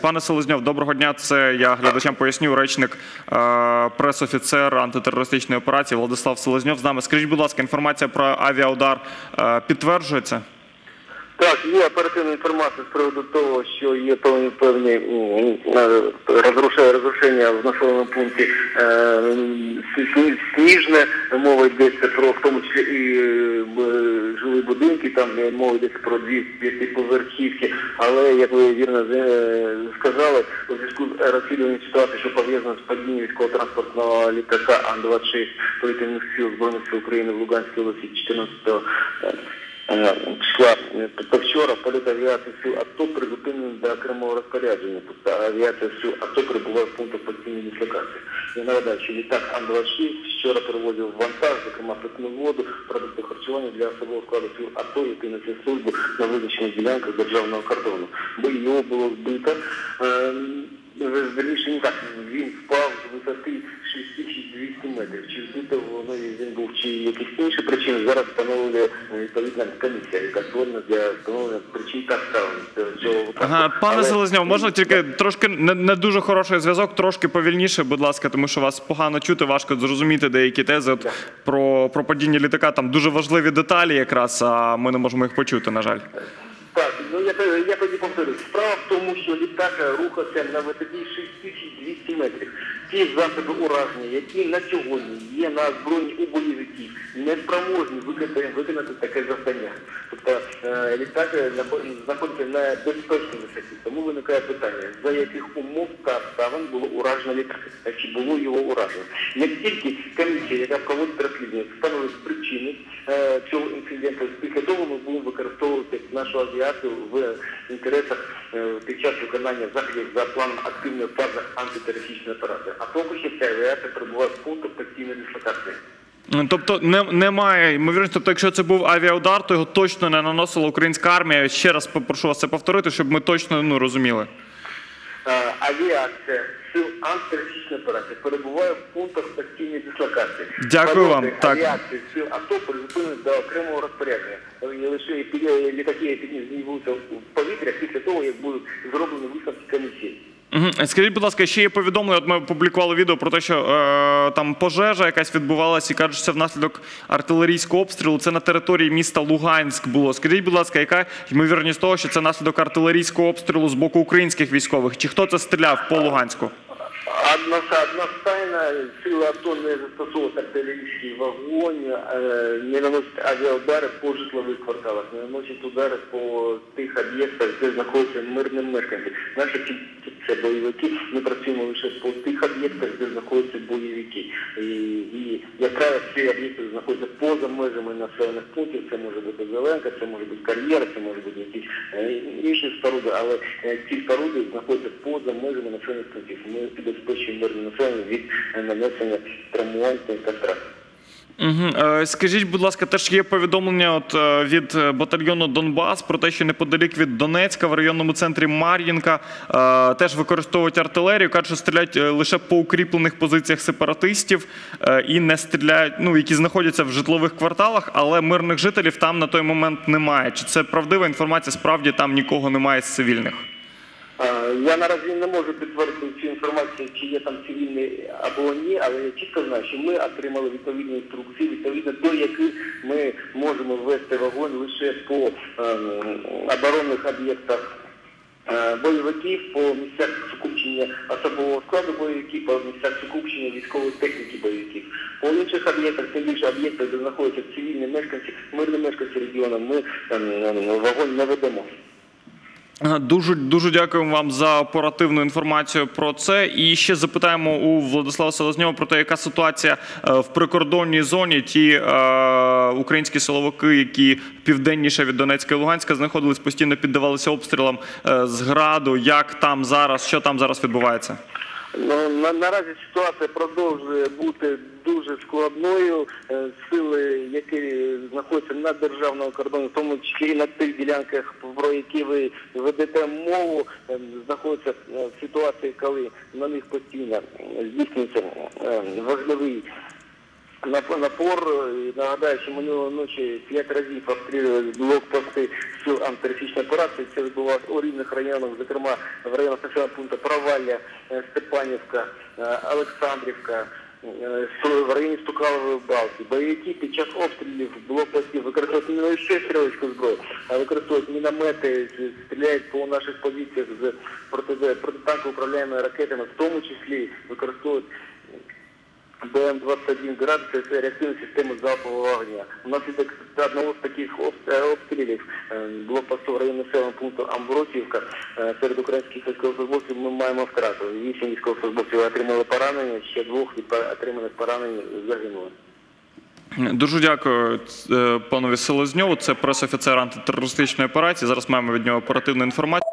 Пане Селезньов, доброго дня. Це я глядачам поясню. Речник е, пресофіцер антитерористичної операції Владислав Селезньов з нами. Скажіть, будь ласка, інформація про авіаудар е, підтверджується? Так, є оперативна інформація з приводу того, що є певні певні розрушення в населеному пункті е, Сніжне, мова йдеться про в тому числі і е, жилі будинки, там мова йдеться про дві п'ятиповерхівки, але як ви вірно е, сказали, у зв'язку з розслідуванням ситуації, що пов'язано з падінням військово-транспортного літака Ан-26 повітряних сил Збройних сил України в Луганській області 14 е, Е, числа е, тобто вчора політ авіації сил АТО призупинений до окремого розпорядження. Тобто авіація сил АТО перебуває в пунктах постійної дислокації. Я нагадаю, що літак Ан-26 вчора перевозив вантаж, зокрема питну воду, продукти харчування для особового складу сил АТО, який несе службу на визначених ділянках державного кордону. Бо його було збито. Ем, Верніше, не так, він впав з висоти 6200 метрів. Чи збито воно він був, чи якісь інші причини, зараз встановлює е, комісія, яка створена для встановлення причин та обставин цього випадку. Ага, пане Але- Селезньов, можна тільки трошки не, не дуже хороший зв'язок, трошки повільніше, будь ласка, тому що вас погано чути, важко зрозуміти деякі тези от, про, про падіння літака. Там дуже важливі деталі, якраз, а ми не можемо їх почути, на жаль. Так, ну я, я тоді повторюю. Справа в тому, що літак рухався на висоті 6200 метрів. Ті засоби ураження, які на сьогодні є на озброєнні у бойовиків, не спроможні виконати, виконати таке завдання. Тобто е, літак знаходиться на безпечній висоті. Тому виникає питання, за яких умов та обставин було уражено літак, чи було його уражено. Як тільки комісія, яка проводить розслідування, встановить причини е, цього інциденту, після того ми будемо використовувати нашу авіацію в інтересах е, під час виконання заходів за планом активної фази антитерористичної операції. А поки що ця авіація перебуває в пункту постійної дислокації. Тобто не, немає ймовірності, тобто, якщо це був авіаудар, то його точно не наносила українська армія. Ще раз попрошу вас це повторити, щоб ми точно ну, розуміли. Е, Авіація сил антитерористичної операції перебуває в пунктах постійної дислокації. Дякую вам. Так. Авіації сил АТО призупинені до окремого розпорядження. Е, Лише пі- літаки піднімуться в повітря після того, як будуть зроблені висновки комісії. Скажіть, будь ласка, ще є повідомлення. От ми публікували відео про те, що е, там пожежа якась відбувалася, і кажуть, що це внаслідок артилерійського обстрілу. Це на території міста Луганськ було. Скажіть, будь ласка, яка ймовірність того, що це наслідок артилерійського обстрілу з боку українських військових? Чи хто це стріляв по Луганську? Одно- Одностайно сили АТО не застосовують артилерійський вогонь, е, не наносять авіаудари по житлових кварталах, не наносять удари по тих об'єктах, де знаходяться мирні мешканці. Наші це бойовики, ми працюємо лише по тих об'єктах, де знаходяться бойовики. І, і як ці об'єкти знаходяться поза межами населених пунктів. Це може бути Зеленка, це може бути кар'єра, це може бути якісь е, інші споруди, але е, ці споруди знаходяться поза межами населених пунктів. Ми підбезпечуємо мирне населення від е, нанесення травмувань та втрат. Угу. Скажіть, будь ласка, теж є повідомлення от, е, від е, батальйону Донбас про те, що неподалік від Донецька в районному центрі Мар'їнка теж використовують артилерію. Кажуть, що стріляють лише по укріплених позиціях сепаратистів і не стріляють, ну які знаходяться в житлових кварталах, але мирних жителів там на той момент немає. Чи це правдива інформація? Справді там нікого немає з цивільних? Я наразі не можу підтвердити цю інформацію, чи є там цивільні або ні, але я чітко знаю, що ми отримали відповідні інструкції, відповідно до яких ми можемо ввести вогонь лише по ем, оборонних об'єктах е, бойовиків, по місцях сукупчення особового складу бойовиків, по місцях сукупчення військової техніки бойовиків. По інших об'єктах, тим більше об'єктах, де знаходяться цивільні мешканці, мирні мешканці регіону, ми ем, вогонь не ведемо. Ага, Дуже дуже дякуємо вам за оперативну інформацію про це. І ще запитаємо у Владислава Селезньова про те, яка ситуація е, в прикордонній зоні. Ті е, українські силовики, які південніше від Донецька і Луганська знаходились, постійно піддавалися обстрілам е, з граду. Як там зараз, що там зараз відбувається? Ну, на, наразі ситуація продовжує бути дуже складною. Е, Сили, які знаходяться на державному кордоні, в тому числі на тих ділянках, про які ви ведете мову, е, знаходяться е, в ситуації, коли на них постійно здійснюється важливий напор. І Нагадаю, що минулої ночі п'ять разів обстрілювали блокпости сил антитерористичної операції. Це відбувалося у різних районах, зокрема в районах населеного пункту Провалля, е, Степанівка, Олександрівка. е, В районі Стукалової Балки. Бойовики під час обстрілів блокпостів використовують не лише стрілецьку зброю, а використовують міномети, стріляють по наших позиціях з проти, протитанково управляємими ракетами, в тому числі використовують БМ-21 «Град» – це реактивна система залпового вогня. У нас від одного з таких е, обстрілів е, блокпосту в районі населеного пункту Амбросівка е, серед українських військовослужбовців ми маємо втрату. Вісім військовослужбовців отримали поранення, ще двох від отриманих поранень загинули. Дуже дякую панові Селезньову. Це прес-офіцер антитерористичної операції. Зараз маємо від нього оперативну інформацію.